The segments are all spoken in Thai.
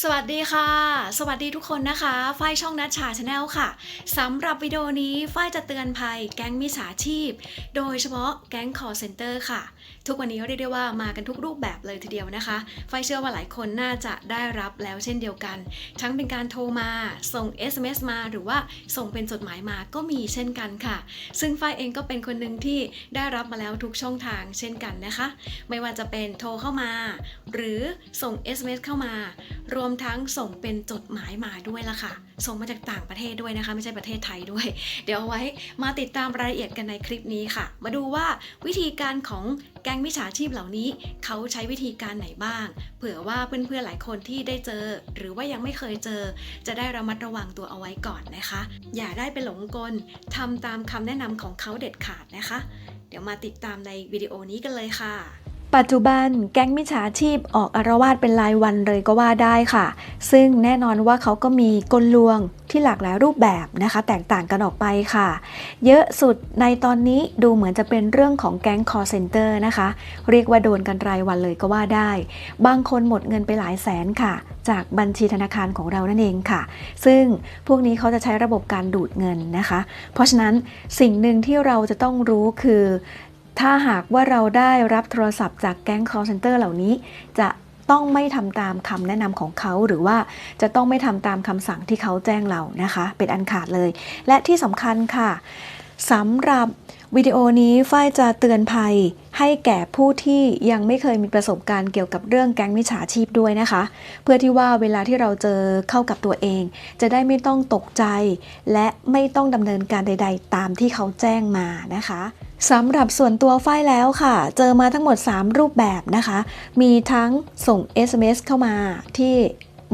สวัสดีค่ะ สวัสดีทุกคนนะคะ ฝ้ายช่องนัชชาชาแนลค่ะ สำหรับวิดีโอนี้ฝ้ายจะเตือนภัยแก๊งมิจฉาชีพ โดยเฉพาะแก๊งคอร์เซนเตอร์ค่ะ ทุกวันนี้เรียกได้ว่ามากันทุกรูปแบบเลยทีเดียวนะคะฝ้ายเชื่อว่าหลายคนน่าจะได้รับแล้วเช่นเดียวกัน ทั้งเป็นการโทรมา ส่ง SMS มา หรือว่าส่งเป็นจดหมายมาก็มีเช่นกันค่ะ ซึ่งฝ้ายเองก็เป็นคนหนึ่งที่ได้รับมาแล้วทุกช่องทางเช่นกันนะคะ ไม่ว่าจะเป็นโทรเข้ามา หรือส่ง SMS เข้ามา รวมทั้งส่งเป็นจดหมายมาด้วยล่ะค่ะ ส่งมาจากต่างประเทศด้วยนะคะ ไม่ใช่ประเทศไทยด้วย เดี๋ยวเอาไว้มาติดตามรายละเอียดกันในคลิปนี้ค่ะ มาดูว่าวิธีการของ แก๊งมิจฉาชีพเหล่านี้เขาใช้วิธีการไหนบ้าง เผื่อว่าเพื่อนๆหลายคนที่ได้เจอ หรือว่ายังไม่เคยเจอ จะได้ระมัดระวังตัวเอาไว้ก่อนนะคะ อย่าได้ไปหลงกลทำตามคำแนะนำของเขาเด็ดขาดนะคะ เดี๋ยวมาติดตามในวิดีโอนี้กันเลยค่ะ ปัจจุบันแก๊งมิจฉาชีพออกอารวาสเป็นรายวันเลยก็ว่าได้ค่ะ ซึ่งแน่นอนว่าเขาก็มีกลลวงที่หลากหลายรูปแบบนะคะ แตกต่างกันออกไปค่ะ เยอะสุดในตอนนี้ดูเหมือนจะเป็นเรื่องของแก๊ง call center นะคะ เรียกว่าโดนกันรายวันเลยก็ว่าได้ บางคนหมดเงินไปหลายแสนค่ะ จากบัญชีธนาคารของเรานั่นเองค่ะ ซึ่งพวกนี้เขาจะใช้ระบบการดูดเงินนะคะ เพราะฉะนั้นสิ่งหนึ่งที่เราจะต้องรู้คือ ถ้าหากว่าเราได้รับโทรศัพท์จากแก๊ง call center เหล่านี้ จะต้องไม่ทำตามคำแนะนำของเขาหรือว่าจะต้องไม่ทำตามคำสั่งที่เขาแจ้งเรานะคะ เป็นอันขาดเลย และที่สำคัญค่ะสำหรับ วิดีโอนี้ฝ้ายจะเตือนภัยให้แก่ผู้ที่ยังไม่เคยมีประสบการณ์เกี่ยวกับเรื่องแก๊งมิจฉาชีพด้วยนะคะ เพื่อที่ว่าเวลาที่เราเจอเข้ากับตัวเอง จะได้ไม่ต้องตกใจ และไม่ต้องดำเนินการใด ๆ ตามที่เขาแจ้งมานะคะสำหรับส่วนตัวฝ้ายแล้วค่ะ เจอมาทั้งหมด 3 รูปแบบนะคะ มีทั้งส่ง SMS เข้ามาที่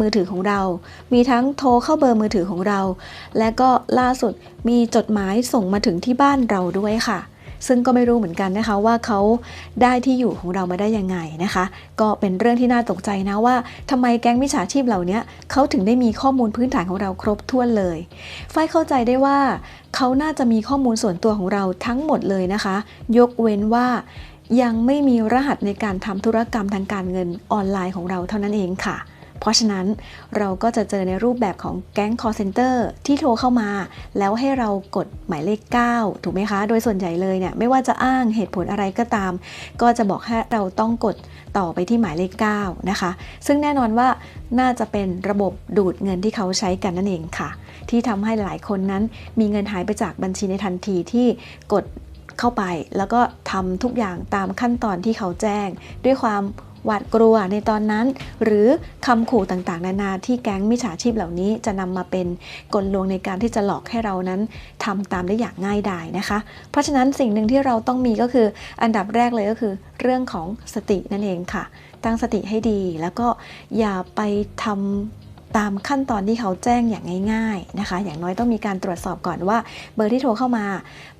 มือถือของเรา มีทั้งโทรเข้าเบอร์มือถือของเรา และก็ล่าสุดมีจดหมายส่งมาถึงที่บ้านเราด้วยค่ะ ซึ่งก็ไม่รู้เหมือนกันนะคะว่าเขาได้ที่อยู่ของเรามาได้ยังไงนะคะ ก็เป็นเรื่องที่น่าตกใจนะว่าทำไมแก๊งมิจฉาชีพเหล่านี้เขาถึงได้มีข้อมูลพื้นฐานของเราครบถ้วนเลยฝ้ายเข้าใจได้ว่าเขาน่าจะมีข้อมูลส่วนตัวของเราทั้งหมดเลยนะคะ ยกเว้นว่ายังไม่มีรหัสในการทำธุรกรรมทางการเงินออนไลน์ของเราเท่านั้นเองค่ะ เพราะฉะนั้นเราก็จะเจอในรูปแบบของแก๊ง call center ที่โทรเข้ามา แล้วให้เรากดหมายเลข 9 ถูกไหมคะ โดยส่วนใหญ่เลยเนี่ยไม่ว่าจะอ้างเหตุผลอะไรก็ตาม ก็จะบอกให้เราต้องกดต่อไปที่หมายเลข 9 นะคะ ซึ่งแน่นอนว่าน่าจะเป็นระบบดูดเงินที่เขาใช้กันนั่นเองค่ะ ที่ทำให้หลายคนนั้นมีเงินหายไปจากบัญชีในทันทีที่กดเข้าไป แล้วก็ทำทุกอย่างตามขั้นตอนที่เขาแจ้ง ด้วยความ หวาดกลัวในตอนนั้น หรือคำขู่ต่างๆ นานาที่แก๊งมิจฉาชีพเหล่านี้จะนำมาเป็นกลลวงในการที่จะหลอกให้เรานั้นทำตามได้อย่างง่ายดายนะคะ เพราะฉะนั้นสิ่งหนึ่งที่เราต้องมีก็คืออันดับแรกเลยก็คือ เรื่องของสตินั่นเองค่ะ ตั้งสติให้ดีแล้วก็อย่าไปทำ ตามขั้นตอนที่เขาแจ้งอย่างง่าย ๆนะคะ อย่างน้อยต้องมีการตรวจสอบก่อนว่า เบอร์ที่โทรเข้ามา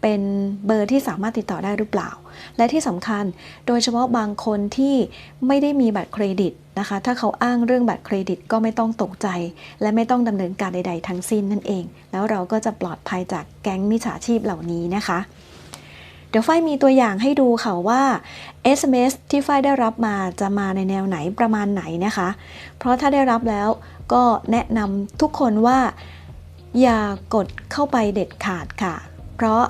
เป็นเบอร์ที่สามารถติดต่อได้หรือเปล่า และที่สำคัญโดยเฉพาะบางคนที่ไม่ได้มีบัตรเครดิตนะคะ ถ้าเขาอ้างเรื่องบัตรเครดิตก็ไม่ต้องตกใจ และไม่ต้องดำเนินการใด ๆ ทั้งสิ้นนั่นเอง แล้วเราก็จะปลอดภัยจากแก๊งมิจฉาชีพเหล่านี้นะคะ เดี๋ยวไฟมีตัวอย่างให้ดูค่ะว่า SMS ที่ไฟได้รับมาจะมาในแนวไหนประมาณไหนนะคะ เพราะถ้าได้รับแล้วก็แนะนำทุกคนว่า อย่ากดเข้าไปเด็ดขาดค่ะ เพราะ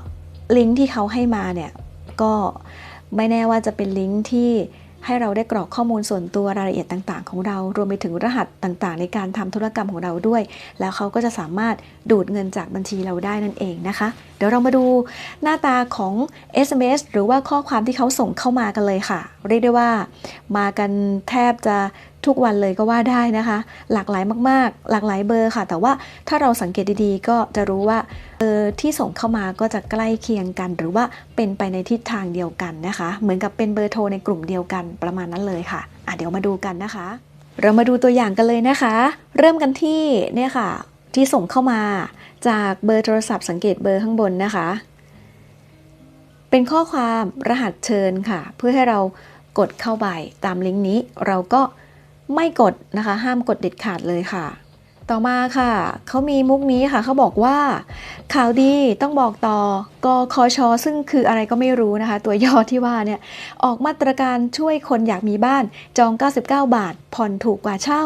ลิงก์ที่เขาให้มาเนี่ยก็ไม่แน่ว่าจะเป็นลิงก์ที่ ให้เราได้กรอกข้อมูลส่วนตัวรายละเอียดต่าง ๆ ของเรา รวมไปถึงรหัสต่างๆ ในการทำธุรกรรมของเราด้วย แล้วเขาก็จะสามารถดูดเงินจากบัญชีเราได้นั่นเองนะคะ เดี๋ยวเรามาดูหน้าตาของ SMS หรือว่าข้อความที่เขาส่งเข้ามากันเลยค่ะ เรียกได้ว่า มากันแทบจะ ทุกวันเลยก็ว่าได้นะคะ หลากหลายมากๆ หลากหลายเบอร์ค่ะ แต่ว่าถ้าเราสังเกตดีๆ ก็จะรู้ว่าเบอร์ที่ส่งเข้ามาก็จะใกล้เคียงกัน หรือว่าเป็นไปในทิศทางเดียวกันนะคะ เหมือนกับเป็นเบอร์โทรในกลุ่มเดียวกันประมาณนั้นเลยค่ะอะเดี๋ยวมาดูกันนะคะ เรามาดูตัวอย่างกันเลยนะคะ เริ่มกันที่เนี่ยค่ะที่ส่งเข้ามาจากเบอร์โทรศัพท์สังเกตเบอร์ข้างบนนะคะ เป็นข้อความรหัสเชิญค่ะ เพื่อให้เรากดเข้าไปตามลิงก์นี้ เราก็ ไม่กดนะคะ ห้ามกดเด็ดขาดเลยค่ะ ต่อมาค่ะ เขามีมุกนี้ค่ะ เขาบอกว่า ข่าวดีต้องบอกต่อกคชซึ่งคืออะไรก็ไม่รู้นะคะ ตัวย่อที่ว่าเนี่ย ออกมาตรการช่วยคนอยากมีบ้าน จอง 99 บาท ผ่อนถูกกว่าเช่า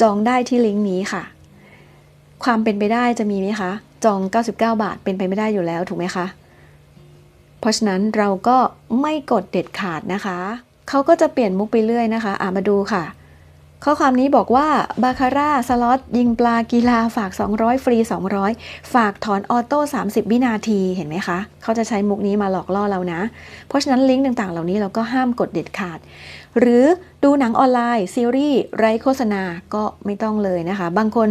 จองได้ที่ลิงก์นี้ค่ะ ความเป็นไปได้จะมีไหมคะ จอง 99 บาทเป็นไปไม่ได้อยู่แล้วถูกไหมคะเพราะฉะนั้นเราก็ไม่กดเด็ดขาดนะคะ เขาก็จะเปลี่ยนมุกไปเรื่อยนะคะ อ่ามาดูค่ะ ข้อความนี้บอกว่าบาคาร่าสล็อตยิงปลากีฬาฝาก 200 ฟรี 200 ฝากถอนออโต้ 30 วินาทีเห็นไหมคะ เขาจะใช้มุกนี้มาหลอกล่อเรานะ เพราะฉะนั้นลิงก์ต่างๆ เหล่านี้เราก็ห้ามกดเด็ดขาด หรือดูหนังออนไลน์ ซีรีส์ไร้โฆษณาก็ไม่ต้องเลยนะคะ บางคน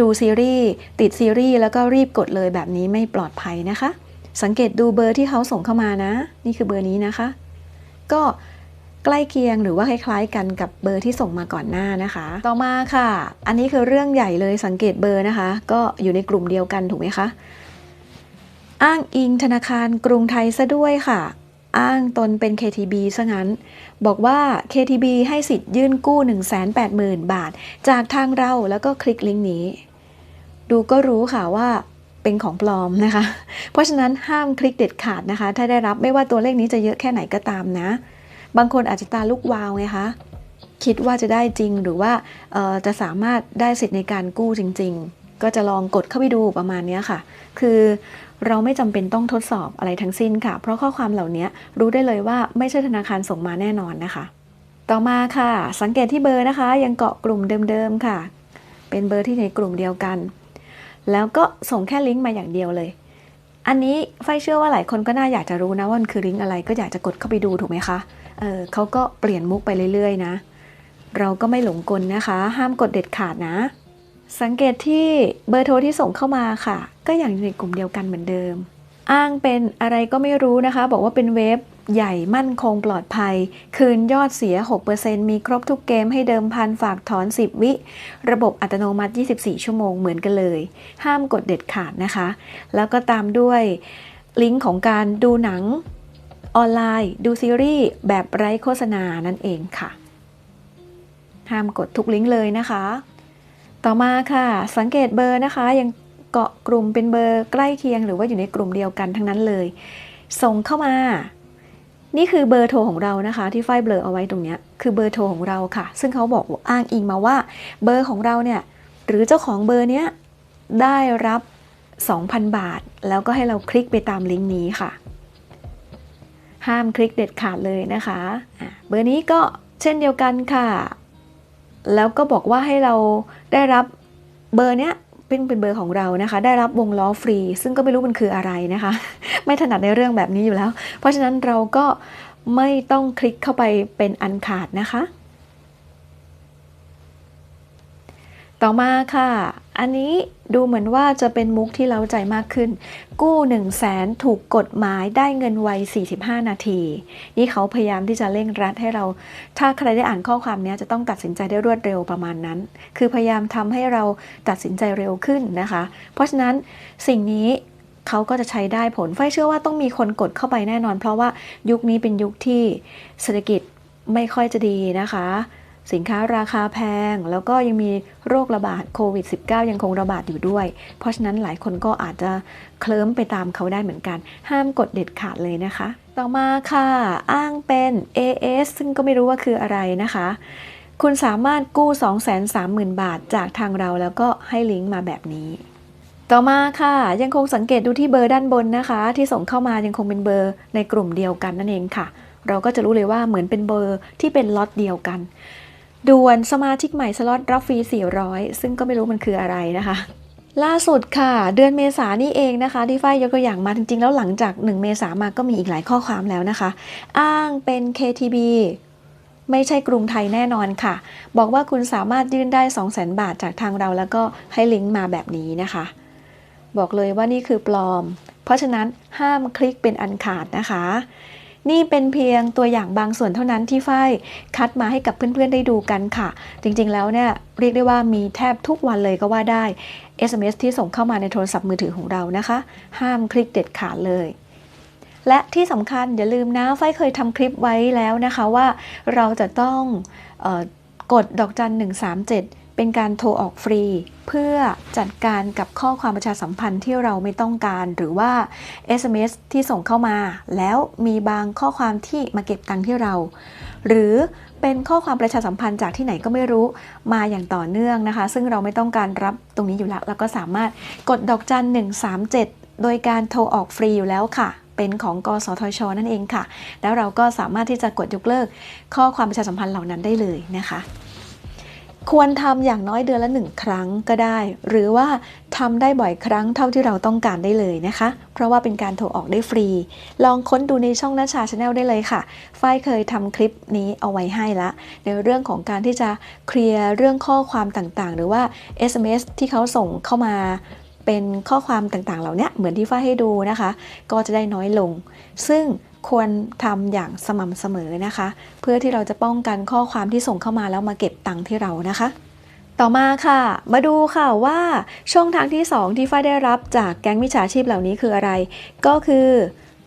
ดูซีรีส์ติดซีรีส์แล้วก็รีบกดเลยแบบนี้ไม่ปลอดภัยนะคะ สังเกตดูเบอร์ที่เขาส่งเข้ามานะ นี่คือเบอร์นี้นะคะ ก็ ใกล้เคียงหรือว่าคล้ายๆกันกับเบอร์ที่ส่งมาก่อนหน้านะคะ ต่อมาค่ะ อันนี้คือเรื่องใหญ่เลยสังเกตเบอร์นะคะ ก็อยู่ในกลุ่มเดียวกันถูกไหมคะ อ้างอิงธนาคารกรุงไทยซะด้วยค่ะ อ้างตนเป็น KTB ซะงั้น บอกว่า KTB ให้สิทธิ์ยื่นกู้ 180,000 บาท จากทางเราแล้วก็คลิกลิงก์นี้ ดูก็รู้ค่ะว่าเป็นของปลอมนะคะ เพราะฉะนั้นห้ามคลิกเด็ดขาดนะคะ ถ้าได้รับไม่ว่าตัวเลขนี้จะเยอะแค่ไหนก็ตามนะ บางคนอาจจะตาลุกวาวไงคะคิดว่าจะได้จริงหรือว่าจะสามารถได้สิทธิ์ในการกู้จริง ๆ ก็จะลองกดเข้าไปดูประมาณนี้ค่ะ คือเราไม่จำเป็นต้องทดสอบอะไรทั้งสิ้นค่ะ เพราะข้อความเหล่านี้รู้ได้เลยว่าไม่ใช่ธนาคารส่งมาแน่นอนนะคะ ต่อมาค่ะ สังเกตที่เบอร์นะคะ ยังเกาะกลุ่มเดิมๆค่ะ เป็นเบอร์ที่ในกลุ่มเดียวกัน แล้วก็ส่งแค่ลิงก์มาอย่างเดียวเลย อันนี้ไฟเชื่อว่าหลายคนก็น่าอยากจะรู้นะว่ามันคือลิงก์อะไรก็อยากจะกดเข้าไปดูถูกไหมคะ เออเขาก็เปลี่ยนมุกไปเรื่อยๆนะ เราก็ไม่หลงกลนะคะ ห้ามกดเด็ดขาดนะ สังเกตที่เบอร์โทรที่ส่งเข้ามาค่ะ ก็อย่างในกลุ่มเดียวกันเหมือนเดิม อ้างเป็นอะไรก็ไม่รู้นะคะ บอกว่าเป็นเว็บใหญ่มั่นคงปลอดภัย คืนยอดเสีย 6%มีครบทุกเกมให้เดิมพันฝากถอน 10 วิ ระบบอัตโนมัติ 24 ชั่วโมงเหมือนกันเลย ห้ามกดเด็ดขาดนะคะ แล้วก็ตามด้วยลิงก์ของการดูหนัง ออนไลน์ ดูซีรีส์แบบไร้โฆษณานั่นเองค่ะ ห้ามกดทุกลิงก์เลยนะคะ ต่อมาค่ะ สังเกตเบอร์นะคะ ยังเกาะกลุ่มเป็นเบอร์ใกล้เคียงหรือว่าอยู่ในกลุ่มเดียวกันทั้งนั้นเลย ส่งเข้ามา นี่คือเบอร์โทรของเรานะคะ ที่ฝ้ายเบลอเอาไว้ตรงนี้คือเบอร์โทรของเราค่ะ ซึ่งเขาบอกอ้างอิงมาว่า เบอร์ของเราเนี่ยหรือเจ้าของเบอร์เนี้ยได้รับ 2,000 บาท แล้วก็ให้เราคลิกไปตามลิงก์นี้ค่ะ ห้ามคลิกเด็ดขาดเลยนะคะะเบอร์นี้ก็เช่นเดียวกันค่ะ แล้วก็บอกว่าให้เราได้รับเบอร์เนี้ยเป็นเป็นเบอร์ของเรานะคะ ได้รับวงล้อฟรี ซึ่งก็ไม่รู้มันคืออะไรนะคะ ไม่ถนัดในเรื่องแบบนี้อยู่แล้ว เพราะฉะนั้นเราก็ไม่ต้องคลิกเข้าไปเป็นอันขาดนะคะ ต่อมาค่ะ อันนี้ดูเหมือนว่าจะเป็นมุกที่เล้าใจมากขึ้น กู้1 0 0 0 0แสนถูกกฎหมายได้เงินไว 45 นาที นี่เขาพยายามที่จะเร่งรัดให้เรา ถ้าใครได้อ่านข้อความนี้จะต้องตัดสินใจได้รวดเร็วประมาณนั้น คือพยายามทำให้เราตัดสินใจเร็วขึ้นนะคะ เพราะฉะนั้นสิ่งนี้เขาก็จะใช้ได้ผลไฟเชื่อว่าต้องมีคนกดเข้าไปแน่นอน เพราะว่ายุคนี้เป็นยุคที่เศรษฐกิจไม่ค่อยจะดีนะคะ สินค้าราคาแพง แล้วก็ยังมีโรคระบาดโควิด -19 ยังคงระบาดอยู่ด้วย เพราะฉะนั้นหลายคนก็อาจจะเคลิ้มไปตามเขาได้เหมือนกัน ห้ามกดเด็ดขาดเลยนะคะ ต่อมาค่ะ อ้างเป็น AS ซึ่งก็ไม่รู้ว่าคืออะไรนะคะ คุณสามารถกู้ 230,000 บาทจากทางเราแล้วก็ให้ลิงก์มาแบบนี้ต่อมาค่ะยังคงสังเกตดูที่เบอร์ด้านบนนะคะ ที่ส่งเข้ามายังคงเป็นเบอร์ในกลุ่มเดียวกันนั่นเองค่ะ เราก็จะรู้เลยว่าเหมือนเป็นเบอร์ที่เป็นล็อตเดียวกัน ด่วนสมาชิกใหม่สล็อตรับฟรี 400 ซึ่งก็ไม่รู้มันคืออะไรนะคะ ล่าสุดค่ะ เดือนเมษานี่เองนะคะที่ฝ้ายยกตัวอย่างมาจริงๆ แล้วหลังจาก 1 เมษามาก็มีอีกหลายข้อความแล้วนะคะ อ้างเป็น KTB ไม่ใช่กรุงไทยแน่นอนค่ะ บอกว่าคุณสามารถยื่นได้ 200,000 บาทจากทางเราแล้วก็ให้ลิงก์มาแบบนี้นะคะ บอกเลยว่านี่คือปลอม เพราะฉะนั้นห้ามคลิกเป็นอันขาดนะคะ นี่เป็นเพียงตัวอย่างบางส่วนเท่านั้นที่ฝ้ายคัดมาให้กับเพื่อนๆได้ดูกันค่ะ จริงๆแล้วเนี่ยเรียกได้ว่ามีแทบทุกวันเลยก็ว่าได้ SMS ที่ส่งเข้ามาในโทรศัพท์มือถือของเรานะคะ ห้ามคลิกเด็ดขาดเลยและที่สำคัญอย่าลืมนะฝ้ายเคยทำคลิปไว้แล้วนะคะว่าเราจะต้องออกดดอกจัน 137 เป็นการโทรออกฟรี เพื่อจัดการกับข้อความประชาสัมพันธ์ที่เราไม่ต้องการ หรือว่า SMS ที่ส่งเข้ามา แล้วมีบางข้อความที่มาเก็บตังค์ที่เรา หรือเป็นข้อความประชาสัมพันธ์จากที่ไหนก็ไม่รู้มาอย่างต่อเนื่องนะคะ ซึ่งเราไม่ต้องการรับตรงนี้อยู่แล้วเราก็สามารถกดดอกจัน 137 โดยการโทรออกฟรีอยู่แล้วค่ะเป็นของกสทช นั่นเองค่ะ แล้วเราก็สามารถที่จะกดยกเลิก ข้อความประชาสัมพันธ์เหล่านั้นได้เลยนะคะ ควรทำอย่างน้อยเดือนละหนึ่งครั้งก็ได้ หรือว่าทำได้บ่อยครั้งเท่าที่เราต้องการได้เลยนะคะ เพราะว่าเป็นการโทรออกได้ฟรี ลองค้นดูในช่องนัชชาชาแนลได้เลยค่ะ ฝ้ายเคยทำคลิปนี้เอาไว้ให้ละ ในเรื่องของการที่จะเคลียร์เรื่องข้อความต่างๆ หรือว่า SMS ที่เขาส่งเข้ามา เป็นข้อความต่างๆ เหล่านี้เหมือนที่ฝ้าให้ดูนะคะ ก็จะได้น้อยลง ซึ่งควรทำอย่างสม่ำเสมอนะคะ เพื่อที่เราจะป้องกันข้อความที่ส่งเข้ามาแล้วมาเก็บตังค์ที่เรานะคะ ต่อมาค่ะ มาดูค่ะว่าช่องทางที่ 2 ที่ฝ้าได้รับจากแก๊งมิจฉาชีพเหล่านี้คืออะไร ก็คือ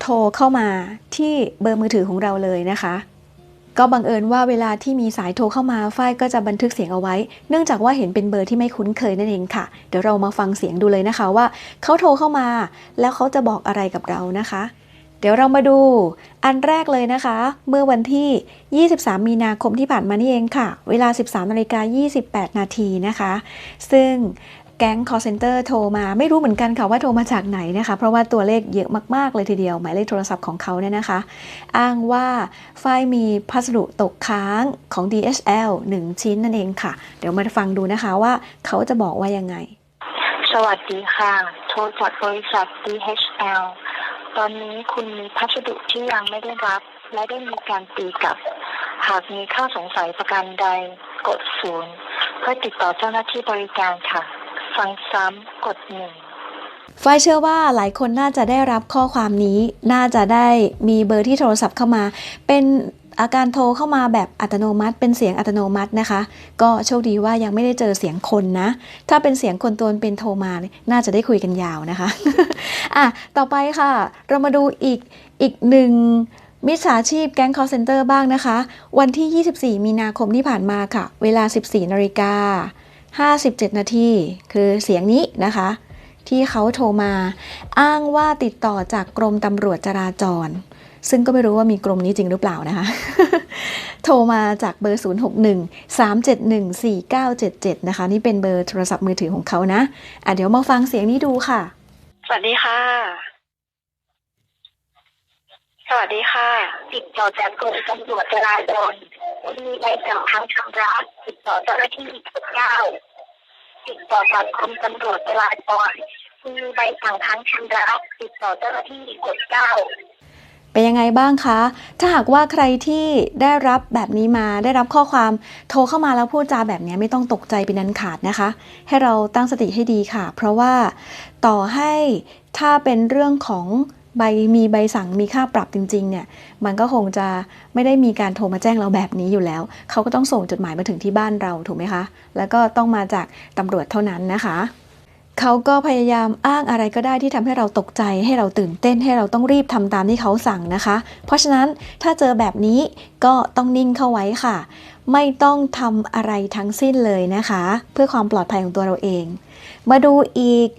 โทรเข้ามาที่เบอร์มือถือของเราเลยนะคะ ก็บังเอิญว่าเวลาที่มีสายโทรเข้ามาฝ้ายก็จะบันทึกเสียงเอาไว้ เนื่องจากว่าเห็นเป็นเบอร์ที่ไม่คุ้นเคยนั่นเองค่ะ เดี๋ยวเรามาฟังเสียงดูเลยนะคะว่าเขาโทรเข้ามา แล้วเขาจะบอกอะไรกับเรานะคะ เดี๋ยวเรามาดูอันแรกเลยนะคะ เมื่อวันที่ 23 มีนาคมที่ผ่านมานี่เองค่ะ เวลา 13นาฬิกา28 นาทีนะคะ ซึ่ง แก๊ง call center โทรมาไม่รู้เหมือนกันค่ะว่าโทรมาจากไหนนะคะ เพราะว่าตัวเลขเยอะมาก ๆ เลยทีเดียว หมายเลขโทรศัพท์ของเขาเนี่ยนะคะ อ้างว่าฝ้ายมีพัสดุตกค้างของ DHL 1 ชิ้นนั่นเองค่ะ เดี๋ยวมาฟังดูนะคะว่าเขาจะบอกว่ายังไง สวัสดีค่ะ โทรจากบริษัท DHL ตอนนี้คุณมีพัสดุที่ยังไม่ได้รับ และได้มีการตีกลับ หากมีข้อสงสัยประการใดกดศูนย์เพื่อติดต่อเจ้าหน้าที่บริการค่ะ ฟังซ้ำกดหนึ่งฝ้ายเชื่อว่าหลายคนน่าจะได้รับข้อความนี้ น่าจะได้มีเบอร์ที่โทรศัพท์เข้ามา เป็นอาการโทรเข้ามาแบบอัตโนมัติ เป็นเสียงอัตโนมัตินะคะ ก็โชคดีว่ายังไม่ได้เจอเสียงคนนะ ถ้าเป็นเสียงคนตัวเป็นโทรมาเนี่ยน่าจะได้คุยกันยาวนะคะ อะ ต่อไปค่ะ เรามาดูอีกอีกหนึ่งมิจฉาชีพแก๊ง call center บ้างนะคะ วันที่ 24 มีนาคมที่ผ่านมาค่ะ เวลา 14นาฬิกา 57 นาที คือเสียงนี้นะคะ ที่เขาโทรมาอ้างว่าติดต่อจากกรมตำรวจจราจร ซึ่งก็ไม่รู้ว่ามีกรมนี้จริงหรือเปล่านะคะ โทรมาจากเบอร์ 061 371 4977 นะคะ นี่เป็นเบอร์โทรศัพท์มือถือของเขานะ อะเดี๋ยวมาฟังเสียงนี้ดูค่ะ สวัสดีค่ะ วัสดีค่ะ ติดต่อจากกรมตำรวจจราจรมีใบสั่งทางชำระติดต่อเจ้าหน้าที่กเก้าติดต่อจากกรมตำรวจจราจรมีใบสั่งทางชำระติดต่อเจ้าหน้าที่กดเก้าเป็นยังไงบ้างคะ ถ้าหากว่าใครที่ได้รับแบบนี้มา ได้รับข้อความโทรเข้ามาแล้วพูดจาแบบนี้ไม่ต้องตกใจเป็นนันขาดนะคะ ให้เราตั้งสติให้ดีค่ะ เพราะว่าต่อให้ถ้าเป็นเรื่องของ ใบมีใบสั่งมีค่าปรับจริงๆเนี่ยมันก็คงจะไม่ได้มีการโทรมาแจ้งเราแบบนี้อยู่แล้ว เขาก็ต้องส่งจดหมายมาถึงที่บ้านเราถูกไหมคะ แล้วก็ต้องมาจากตำรวจเท่านั้นนะคะ เขาก็พยายามอ้างอะไรก็ได้ที่ทำให้เราตกใจให้เราตื่นเต้นให้เราต้องรีบทำตามที่เขาสั่งนะคะ เพราะฉะนั้นถ้าเจอแบบนี้ก็ต้องนิ่งเข้าไว้ค่ะ ไม่ต้องทำอะไรทั้งสิ้นเลยนะคะ เพื่อความปลอดภัยของตัวเราเอง มาดูอีก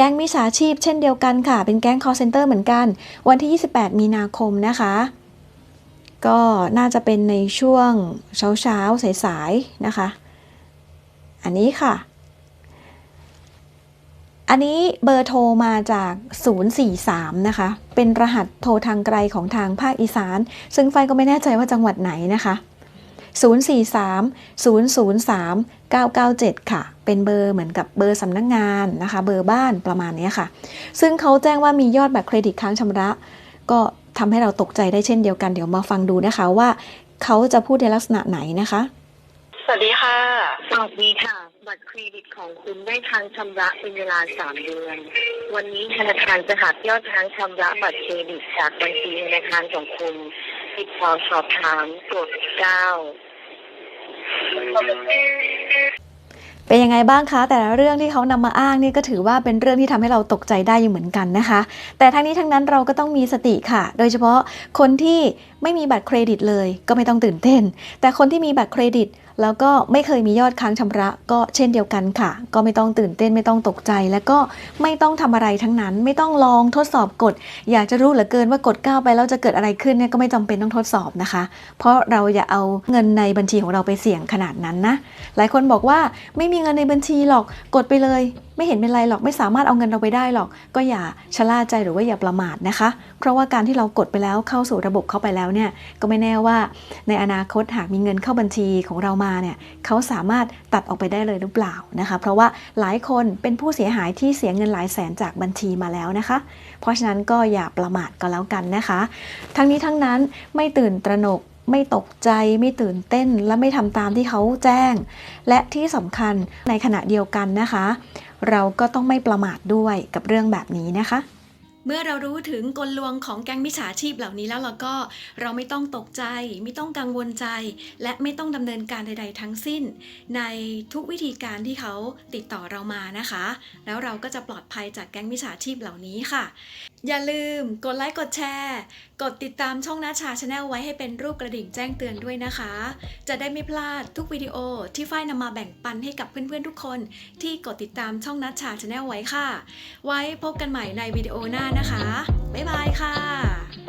แก๊งมิจฉาชีพเช่นเดียวกันค่ะ เป็นแก๊ง call center เหมือนกัน วันที่ 28 มีนาคมนะคะ ก็น่าจะเป็นในช่วงเช้าเช้าสายๆนะคะ อันนี้ค่ะ อันนี้เบอร์โทรมาจาก 043 นะคะ เป็นรหัสโทรทางไกลของทางภาคอีสาน ซึ่งไฟก็ไม่แน่ใจว่าจังหวัดไหนนะคะ 043 003 997 ค่ะ เป็นเบอร์เหมือนกับเบอร์สำนักงงานนะคะ เบอร์บ้านประมาณนี้ค่ะ ซึ่งเขาแจ้งว่ามียอดบัตรเครดิตค้างชำระ ก็ทำให้เราตกใจได้เช่นเดียวกันเดี๋ยวมาฟังดูนะคะว่าเขาจะพูดในลักษณะไหนนะคะ สวัสดีค่ะ สวัสดีค่ะ บัตรเครดิตของคุณได้ค้างชำระเป็นเวลาสามเดือน วันนี้ธนาคารจะหักยอดค้างชำระบัตรเครดิตจากบัญชีธนาคารของคุณติดต่อสอบถามกดเก้า เป็นยังไงบ้างคะ แต่ละเรื่องที่เขานำมาอ้างนี่ก็ถือว่าเป็นเรื่องที่ทำให้เราตกใจได้อยู่เหมือนกันนะคะ แต่ทั้งนี้ทั้งนั้นเราก็ต้องมีสติค่ะ โดยเฉพาะคนที่ไม่มีบัตรเครดิตเลยก็ไม่ต้องตื่นเต้น แต่คนที่มีบัตรเครดิต แล้วก็ไม่เคยมียอดค้างชำระก็เช่นเดียวกันค่ะ ก็ไม่ต้องตื่นเต้นไม่ต้องตกใจ แล้วก็ไม่ต้องทำอะไรทั้งนั้น ไม่ต้องลองทดสอบกด อยากจะรู้เหลือเกินว่ากดก้าวไปแล้วจะเกิดอะไรขึ้นเนี่ยก็ไม่จำเป็นต้องทดสอบนะคะ เพราะเราอย่าเอาเงินในบัญชีของเราไปเสี่ยงขนาดนั้นนะหลายคนบอกว่าไม่มีเงินในบัญชีหรอกกดไปเลย ไม่เห็นเป็นไรหรอกไม่สามารถเอาเงินเราไปได้หรอก ก็อย่าชะล่าใจหรือว่าอย่าประมาทนะคะ เพราะว่าการที่เรากดไปแล้วเข้าสู่ระบบเข้าไปแล้วเนี่ยก็ไม่แน่ว่า ในอนาคตหากมีเงินเข้าบัญชีของเรามาเนี่ยเขาสามารถตัดออกไปได้เลยหรือเปล่านะคะ เพราะว่าหลายคนเป็นผู้เสียหายที่เสียเงินหลายแสนจากบัญชีมาแล้วนะคะ เพราะฉะนั้นก็อย่าประมาทก็แล้วกันนะคะ ทั้งนี้ทั้งนั้นไม่ตื่นตระหนกไม่ตกใจไม่ตื่นเต้นและไม่ทำตามที่เขาแจ้ง และที่สำคัญในขณะเดียวกันนะคะ เราก็ต้องไม่ประมาทด้วยกับเรื่องแบบนี้นะคะ เมื่อเรารู้ถึงกลลวงของแก๊งมิจฉาชีพเหล่านี้แล้วเราก็เราไม่ต้องตกใจ ไม่ต้องกังวลใจ และไม่ต้องดำเนินการใด ๆ ทั้งสิ้น ในทุกวิธีการที่เขาติดต่อเรามานะคะ แล้วเราก็จะปลอดภัยจากแก๊งมิจฉาชีพเหล่านี้ค่ะอย่าลืมกดไลค์กดแชร์ กดติดตามช่องนาชาชาแนลไว้ให้เป็นรูปกระดิ่งแจ้งเตือนด้วยนะคะ จะได้ไม่พลาดทุกวิดีโอที่ฝ้ายนำมาแบ่งปันให้กับเพื่อนๆทุกคน ที่กดติดตามช่องนัชชาชาแนลไว้ค่ะ ไว้พบกันใหม่ในวิดีโอหน้านะคะ บ๊ายบายค่ะ